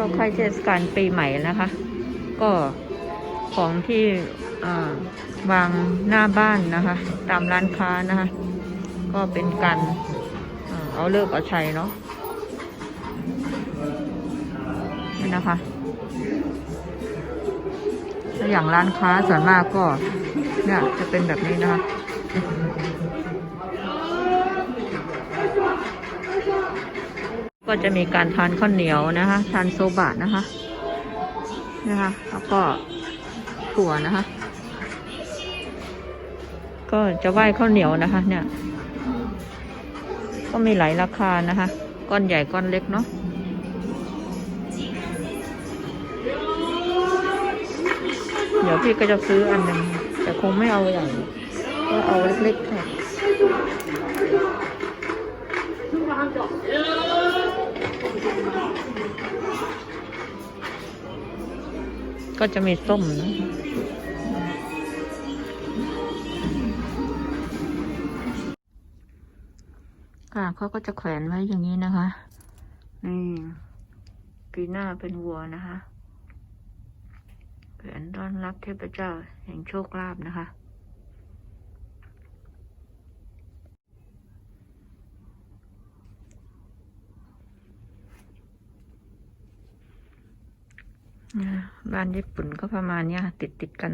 ก็ใกล้เทศกาลปีใหม่นะคะ ก็ของที่วางหน้าบ้านนะคะ ตามร้านค้านะคะ ก็เป็นการอเอาเลิกเอาชัยเนาะนี่นะคะอย่างร้านค้าส่วนมากก็เนี่ยจะเป็นแบบนี้นะคะ ก็จะมีการทานข้าวเหนียวนะคะ ทานโซบะนะคะนะคะแล้วก็ถั่วนะคะ ก็จะไหว้ข้าวเหนียวนะคะ เนี่ย ก็มีหลายราคานะคะ ก้อนใหญ่ก้อนเล็กเนาะเดี๋ยวพี่ก็จะซื้ออันหนึ่งแต่คงไม่เอาอย่างก็เอาเล็กๆค่ะ ก็จะมีส้มนะค่ะเขาก็จะแขวนไว้อย่างนี้นะคะ นี่ปีหน้าเป็นวัวนะคะแขวนต้อนรับเทพเจ้าแห่งโชคลาภนะคะ บ้านญี่ปุ่นก็ประมาณเนี้ยติดติดกัน